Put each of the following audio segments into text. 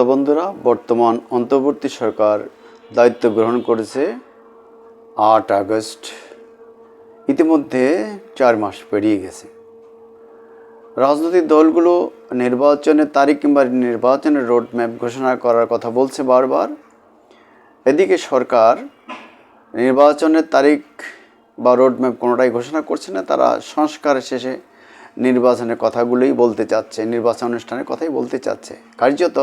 তো বন্ধুরা, বর্তমান অন্তর্বর্তী সরকার দায়িত্ব গ্রহণ করেছে আট আগস্ট। ইতিমধ্যে চার মাস পেরিয়ে গেছে। রাজনৈতিক দলগুলো নির্বাচনের তারিখ কিংবা নির্বাচনের রোড ম্যাপ ঘোষণা করার কথা বলছে বারবার। এদিকে সরকার নির্বাচনের তারিখ বা রোড ম্যাপ কোনোটাই ঘোষণা করছে না, তারা সংস্কার শেষে নির্বাচনের কথাগুলোই বলতে চাচ্ছে, নির্বাচন অনুষ্ঠানের কথাই বলতে চাচ্ছে। কার্যত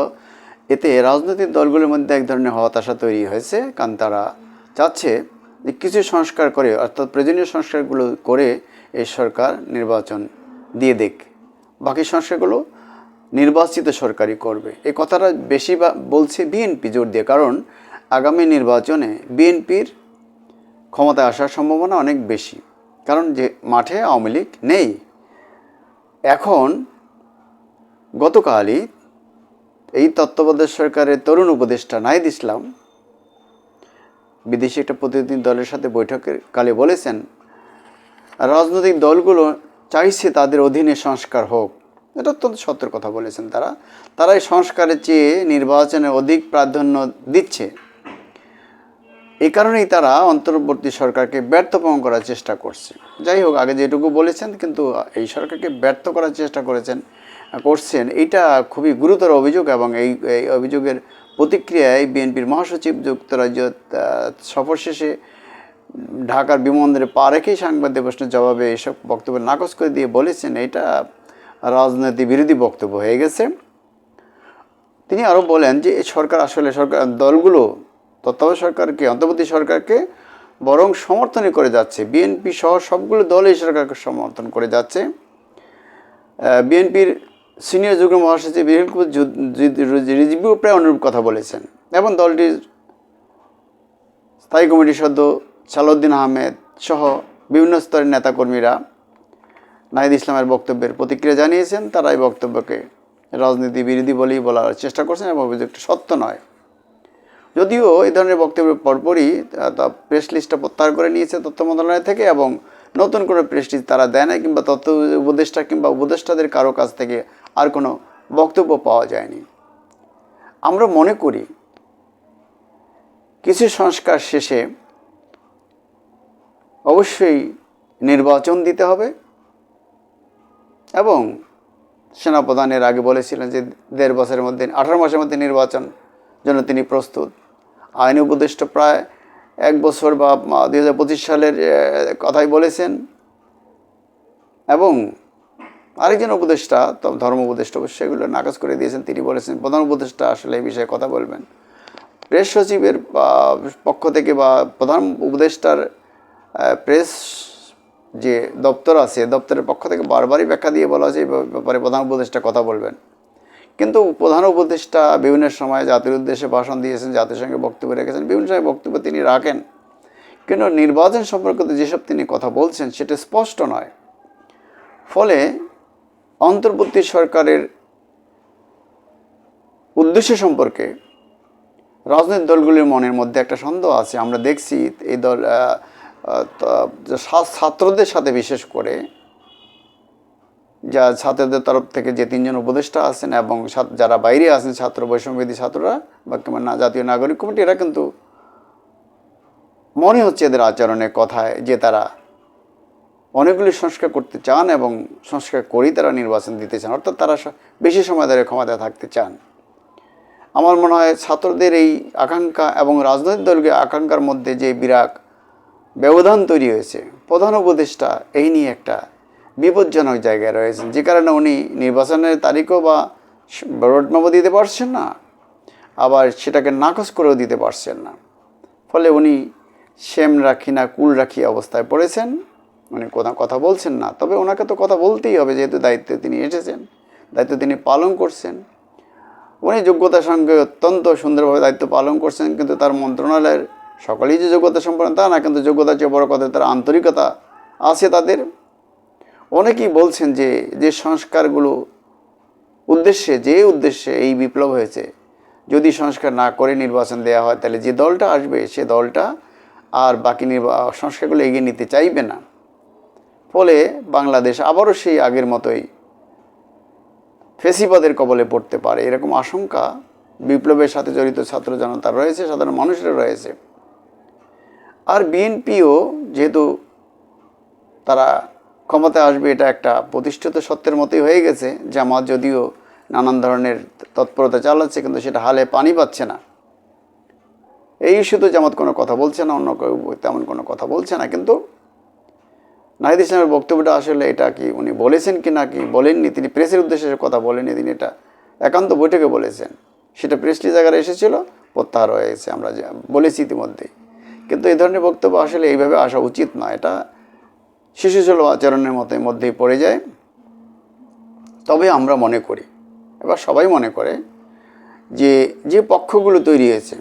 এতে রাজনৈতিক দলগুলোর মধ্যে এক ধরনের হতাশা তৈরি হয়েছে। কারণ তারা চাচ্ছে যে কিছু সংস্কার করে, অর্থাৎ প্রয়োজনীয় সংস্কারগুলো করে এই সরকার নির্বাচন দিয়ে দেখ বাকি সংস্কারগুলো নির্বাচিত সরকারই করবে। এই কথাটা বেশি বলছে বিএনপি জোর দিয়ে। কারণ আগামী নির্বাচনে বিএনপির ক্ষমতায় আসার সম্ভাবনা অনেক বেশি। কারণ যে মাঠে আওয়ামী লীগ নেই। এখন গতকালই এই তত্ত্বাবধায়ক সরকারের তরুণ উপদেষ্টা নাহিদ ইসলাম বিদেশি একটা প্রতিনিধি দলের সাথে বৈঠকের কালে বলেছেন, রাজনৈতিক দলগুলো চাইছে তাদের অধীনে সংস্কার হোক। এটা অত্যন্ত সত্যের কথা বলেছেন তারা। তারা এই সংস্কারের চেয়ে নির্বাচনে অধিক প্রাধান্য দিচ্ছে। এই কারণেই তারা অন্তর্বর্তী সরকারকে ব্যর্থপম করার চেষ্টা করছে। যাই হোক, আগে যেটুকু বলেছেন, কিন্তু এই সরকারকে ব্যর্থ করার চেষ্টা করেছেন করছেন এইটা খুবই গুরুতর অভিযোগ এবং এই এই অভিযোগের প্রতিক্রিয়ায় বিএনপির মহাসচিব যুক্তরাজ্য সফর শেষে ঢাকার বিমানবন্দরে পা রেখেই সাংবাদিক প্রশ্নের জবাবে এসব বক্তব্য নাকচ করে দিয়ে বলেছেন, এটা রাজনীতি বিরোধী বক্তব্য হয়ে গেছে। তিনি আরও বলেন যে সরকার আসলে সরকার, দলগুলো, তত্ত্বাবধায়ক সরকারকে, অন্তর্বর্তী সরকারকে বরং সমর্থনই করে যাচ্ছে। বিএনপি সহ সবগুলো দল এই সরকারকে সমর্থন করে যাচ্ছে। বিএনপির সিনিয়র যুগ্ম মহাসচিব জু- জু- প্রায় অনুরূপ কথা বলেছেন এবং দলটির স্থায়ী কমিটির সদস্য সালাউদ্দিন আহমেদ সহ বিভিন্ন স্তরের নেতাকর্মীরা নাহিদ ইসলামের বক্তব্যের প্রতিক্রিয়া জানিয়েছেন। তারা এই বক্তব্যকে রাজনীতি বিরোধী বলেই বলার চেষ্টা করছেন এবং অভিযোগটি সত্য নয়। যদিও এই ধরনের বক্তব্যের পরপরই তা- প্রেস লিস্টটা প্রত্যাহার করে নিয়েছে তথ্য মন্ত্রণালয় থেকে এবং নতুন কোনো প্রেস লিস্ট তারা দেয় না কিংবা তথ্য উপদেষ্টা কিংবা উপদেষ্টাদের কারও কাছ থেকে আর কোনো বক্তব্য পাওয়া যায়নি। আমরা মনে করি, কিছু সংস্কার শেষে অবশ্যই নির্বাচন দিতে হবে এবং সেনাপ্রধানের আগে বলেছিলেন যে দেড় বছরের মধ্যে, আঠারো মাসের মধ্যে নির্বাচন জন্য তিনি প্রস্তুত। আইন উপদেষ্টা প্রায় এক বছর বা দুই হাজার পঁচিশ সালের কথাই বলেছেন। এবং আরেকজন উপদেষ্টা ধর্ম উপদেষ্টা অবশ্যই এগুলো নাকচ করে দিয়েছেন। তিনি বলেছেন, প্রধান উপদেষ্টা আসলে এই বিষয়ে কথা বলবেন। প্রেস সচিবের পক্ষ থেকে, বা, প্রধান উপদেষ্টার প্রেস যে দপ্তর আছে, দপ্তরের পক্ষ থেকে বারবারই ব্যাখ্যা দিয়ে বলা হয়েছে এই ব্যাপারে প্রধান উপদেষ্টা কথা বলবেন। কিন্তু প্রধান উপদেষ্টা বিভিন্ন সময় জাতির উদ্দেশ্যে ভাষণ দিয়েছেন জাতির সঙ্গে বক্তব্য রেখেছেন, বিভিন্ন সময় বক্তব্য তিনি রাখেন। কিন্তু নির্বাচন সম্পর্কিত যেসব তিনি কথা বলছেন, সেটা স্পষ্ট নয়। ফলে অন্তর্বর্তী সরকারের উদ্দেশ্য সম্পর্কে রাজনৈতিক দলগুলির মনের মধ্যে একটা সন্দেহ আছে। আমরা দেখছি এই দল ছাত্রদের সাথে বিশেষ করে যা ছাত্রদের তরফ থেকে যে তিনজন উপদেষ্টা আছেন এবং যারা বাইরে আছেন ছাত্র বৈষম্যবিধি ছাত্ররা বা কিংবা না, জাতীয় নাগরিক কমিটি, এরা কিন্তু মনে হচ্ছে এদের আচরণের কথায় যে তারা অনেকগুলি সংস্কার করতে চান এবং সংস্কার করেই তারা নির্বাচন দিতে চান, অর্থাৎ তারা বেশি সময় ধরে ক্ষমতায় থাকতে চান। আমার মনে হয় ছাত্রদের এই আকাঙ্ক্ষা এবং রাজনৈতিক দলকে আকাঙ্ক্ষার মধ্যে যে বিরাট ব্যবধান তৈরি হয়েছে, প্রধান উপদেষ্টা এই নিয়ে একটা বিপজ্জনক জায়গায় রয়েছেন, যে কারণে উনি নির্বাচনের তারিখও বা রোডম্যাপও দিতে পারছেন না, আবার সেটাকে নাকচ করেও দিতে পারছেন না। ফলে উনি সেম রাখি না কুল রাখি অবস্থায় পড়েছেন। উনি কোনো কথা বলছেন না। তবে ওনাকে তো কথা বলতেই হবে, যেহেতু দায়িত্বে তিনি এসেছেন, দায়িত্ব তিনি পালন করছেন। উনি যোগ্যতার সঙ্গে অত্যন্ত সুন্দরভাবে দায়িত্ব পালন করছেন, কিন্তু তার মন্ত্রণালয়ের সকলেই যে যোগ্যতা সম্পন্ন তা না, কিন্তু যোগ্যতার চেয়ে বড় কথা তার আন্তরিকতা আছে তাদের। অনেকেই বলছেন যে যে সংস্কারগুলো উদ্দেশ্যে, যে উদ্দেশ্যে এই বিপ্লব হয়েছে, যদি সংস্কার না করে নির্বাচন দেওয়া হয়, তাহলে যে দলটা আসবে, সে দলটা আর বাকি নির্বা, সংস্কারগুলো এগিয়ে নিতে চাইবে না। ফলে বাংলাদেশ আবারও সেই আগের মতোই ফেসিবাদের কবলে পড়তে পারে। এরকম আশঙ্কা বিপ্লবের সাথে জড়িত ছাত্র জনতার রয়েছে, সাধারণ মানুষেরা রয়েছে। আর বিএনপিও যেহেতু তারা ক্ষমতায় আসবে, এটা একটা প্রতিষ্ঠিত সত্যের মতোই হয়ে গেছে। জামাত যদিও নানান ধরনের তৎপরতা চালাচ্ছে, কিন্তু সেটা হালে পানি পাচ্ছে না। এই ইস্যুতে জামাত কোনো কথা বলছে না, অন্য কেউ তেমন কোনো কথা বলছে না, কিন্তু নাহিদ ইসলামের বক্তব্যটা আসলে এটা কি উনি বলেছেন কি না কি বলেননি? তিনি প্রেসের উদ্দেশ্যে কথা বলেননি, তিনি এটা একান্ত বৈঠকে বলেছেন। সেটা প্রেসটি জায়গায় এসেছিল, প্রত্যাহার হয়ে গেছে, আমরা যা বলেছি ইতিমধ্যেই কিন্তু এই ধরনের বক্তব্য আসলে এইভাবে আসা উচিত না এটা শিশুসুলভ আচরণের মতো মধ্যেই পড়ে যায়। তবে আমরা মনে করি, এবার সবাই মনে করে যে যে পক্ষগুলো তৈরি হয়েছে,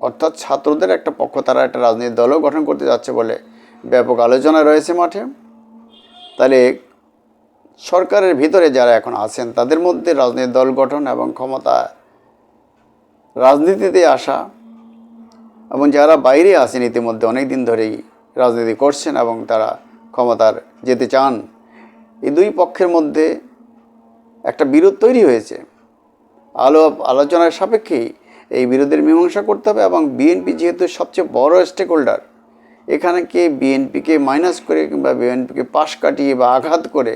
অর্থাৎ ছাত্রদের একটা পক্ষ, তারা একটা রাজনৈতিক দলও গঠন করতে যাচ্ছে বলে ব্যাপক আলোচনা রয়েছে মাঠে। তাহলে সরকারের ভিতরে যারা এখন আছেন, তাদের মধ্যে রাজনৈতিক দল গঠন এবং ক্ষমতা রাজনীতিতে আসা এবং যারা বাইরে আছেন ইতিমধ্যে অনেক দিন ধরেই রাজনীতি করছেন এবং তারা ক্ষমতার যেতে চান, এই দুই পক্ষের মধ্যে একটা বিরোধ তৈরি হয়েছে। আলো আলোচনার সাপেক্ষেই এই বিরোধের মীমাংসা করতে হবে এবং বিএনপি যেহেতু সবচেয়ে বড় স্টেক হোল্ডার এখানে কে বিএনপিকে মাইনাস করে কিংবা বিএনপিকে পাশ কাটিয়ে বা আঘাত করে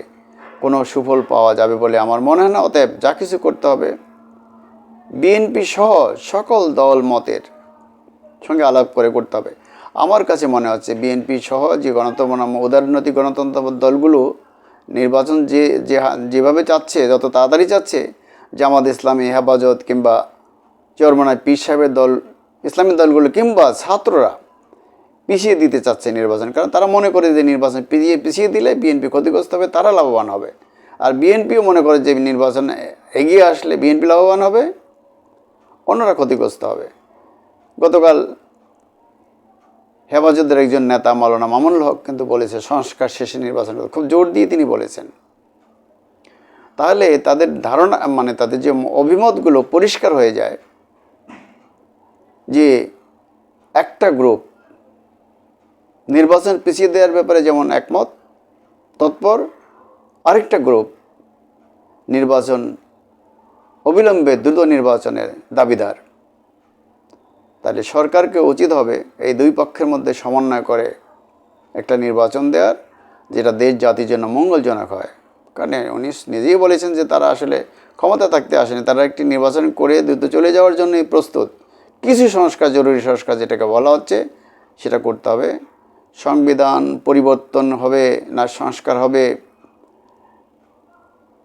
কোনো সুফল পাওয়া যাবে বলে আমার মনে হয় না? অতএব যা কিছু করতে হবে বিএনপি সহ সকল দল মতের সঙ্গে আলাপ করে করতে হবে। আমার কাছে মনে হচ্ছে বিএনপি সহ যে গণতন্ত্র উদারনৈতিক গণতন্ত্র দলগুলো নির্বাচন যে যে যেভাবে চাচ্ছে, যত তাড়াতাড়ি চাচ্ছে, জামাত ইসলামী, হেফাজত কিংবা চরমনায় পীর সাহেবের দল, ইসলামী দলগুলো কিংবা ছাত্ররা পিছিয়ে দিতে চাচ্ছে নির্বাচন, কারণ তারা মনে করে যে নির্বাচন পিছিয়ে পিছিয়ে দিলে বিএনপি ক্ষতিগ্রস্ত হবে, তারা লাভবান হবে। আর বিএনপিও মনে করে যে নির্বাচন এগিয়ে আসলে বিএনপি লাভবান হবে, অন্যরা ক্ষতিগ্রস্ত হবে। গতকাল হেফাজতের একজন নেতা মাওলানা মামুনুল হক কিন্তু বলেছে, সংস্কার শেষে নির্বাচন খুব জোর দিয়ে তিনি বলেছেন। তাহলে তাদের ধারণা মানে তাদের যে অভিমতগুলো পরিষ্কার হয়ে যায় যে একটা গ্রুপ নির্বাচন পিছিয়ে দেওয়ার ব্যাপারে যেমন একমত, তৎপর আরেকটা গ্রুপ নির্বাচন অবিলম্বে দ্রুত নির্বাচনের দাবিদার। তাহলে সরকারকে উচিত হবে এই দুই পক্ষের মধ্যে সমন্বয় করে একটা নির্বাচন দেওয়ার, যেটা দেশ জাতির জন্য মঙ্গলজনক হয়। কারণ উনি নিজেই বলেছেন যে তারা আসলে ক্ষমতা থাকতে আসেনি, তারা একটি নির্বাচন করে দ্রুত চলে যাওয়ার জন্যই প্রস্তুত। কিছু সংস্কার, জরুরি সংস্কার যেটাকে বলা হচ্ছে, সেটা করতে হবে। সংবিধান পরিবর্তন হবে না সংস্কার হবে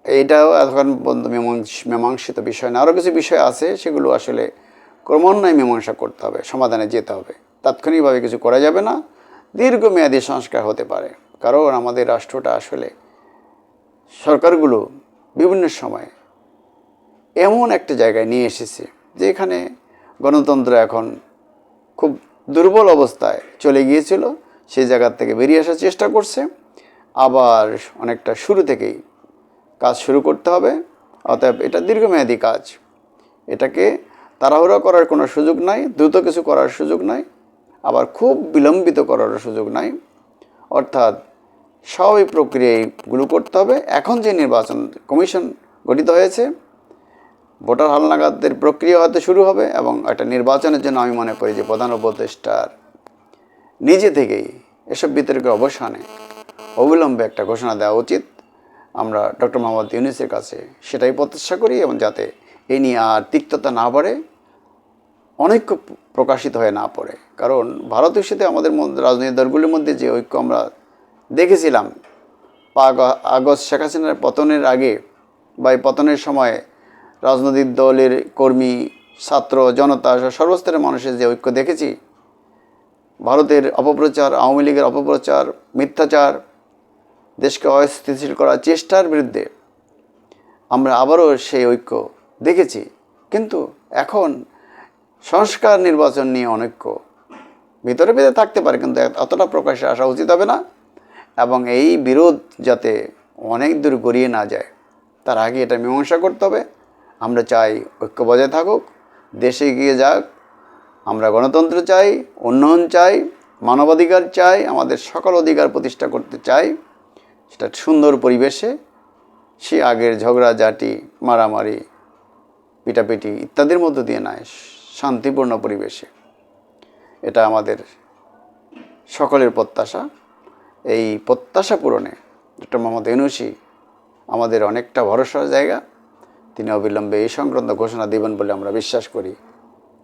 এইটাও এখন পর্যন্ত মীমাংস- মীমাংসিত বিষয় না। আরও কিছু বিষয় আছে, সেগুলো আসলে ক্রমান্বয়ে মীমাংসা করতে হবে, সমাধানে যেতে হবে। তাৎক্ষণিকভাবে কিছু করা যাবে না, দীর্ঘমেয়াদী সংস্কার হতে পারে। কারণ আমাদের রাষ্ট্রটা আসলে সরকারগুলো বিভিন্ন সময় এমন একটা জায়গায় নিয়ে এসেছে, যেখানে গণতন্ত্র এখন খুব দুর্বল অবস্থায় চলে গিয়েছিল। সেই জায়গার থেকে বেরিয়ে আসার চেষ্টা করছে। আবার অনেকটা শুরু থেকেই কাজ শুরু করতে হবে। অতএব এটা দীর্ঘমেয়াদী কাজ। এটাকে তাড়াহুড়া করার কোনো সুযোগ নাই, দ্রুত কিছু করার সুযোগ নাই, আবার খুব বিলম্বিত করার সুযোগ নাই। অর্থাৎ সব স্বাভাবিক প্রক্রিয়াগুলো করতে হবে। এখন যে নির্বাচন কমিশন গঠিত হয়েছে, ভোটার হালনাগাদের প্রক্রিয়া হয়তো শুরু হবে এবং একটা নির্বাচনের জন্য আমি মনে করি যে প্রধান উপদেষ্টার নিজে থেকেই এসব বিতর্কের অবসানে অবিলম্বে একটা ঘোষণা দেওয়া উচিত। আমরা ডক্টর মোহাম্মদ ইউনিসের কাছে সেটাই প্রত্যাশা করি এবং যাতে এ নিয়ে আর তিক্ততা না বাড়ে অনৈক্য প্রকাশিত হয়ে না পড়ে। কারণ ভারতের সাথে আমাদের মধ্যে রাজনৈতিক দলগুলির মধ্যে যে ঐক্য আমরা দেখেছিলাম, পাক আগস্ট শেখ হাসিনার পতনের আগে বা এই পতনের সময় রাজনৈতিক দলের কর্মী, ছাত্র, জনতা, সর্বস্তরের মানুষের যে ঐক্য দেখেছি ভারতের অপপ্রচার, আওয়ামী লীগের অপপ্রচার, মিথ্যাচার, দেশকে অস্থিতিশীল করার চেষ্টার বিরুদ্ধে আমরা আবারও সেই ঐক্য দেখেছি। কিন্তু এখন সংস্কার নির্বাচন নিয়ে অনৈক্য। ভিতরে ভিতরে থাকতে পারে, কিন্তু অতটা প্রকাশ্যে আসা উচিত হবে না। এবং এই বিরোধ যাতে অনেক দূর গড়িয়ে না যায়, তার আগে এটা মীমাংসা করতে হবে। আমরা চাই ঐক্য বজায় থাকুক, দেশে গিয়ে যাক আমরা গণতন্ত্র চাই, উন্নয়ন চাই, মানবাধিকার চাই, আমাদের সকল অধিকার প্রতিষ্ঠা করতে চাই। সেটা সুন্দর পরিবেশে সে আগের ঝগড়াঝাটি মারামারি, পিটাপিটি ইত্যাদির মধ্য দিয়ে নয় শান্তিপূর্ণ পরিবেশে। এটা আমাদের সকলের প্রত্যাশা। এই প্রত্যাশা পূরণে ডক্টর মোহাম্মদ ইউনুসি আমাদের অনেকটা ভরসার জায়গা। তিনি অবিলম্বে এই সংক্রান্ত ঘোষণা দিবেন বলে আমরা বিশ্বাস করি।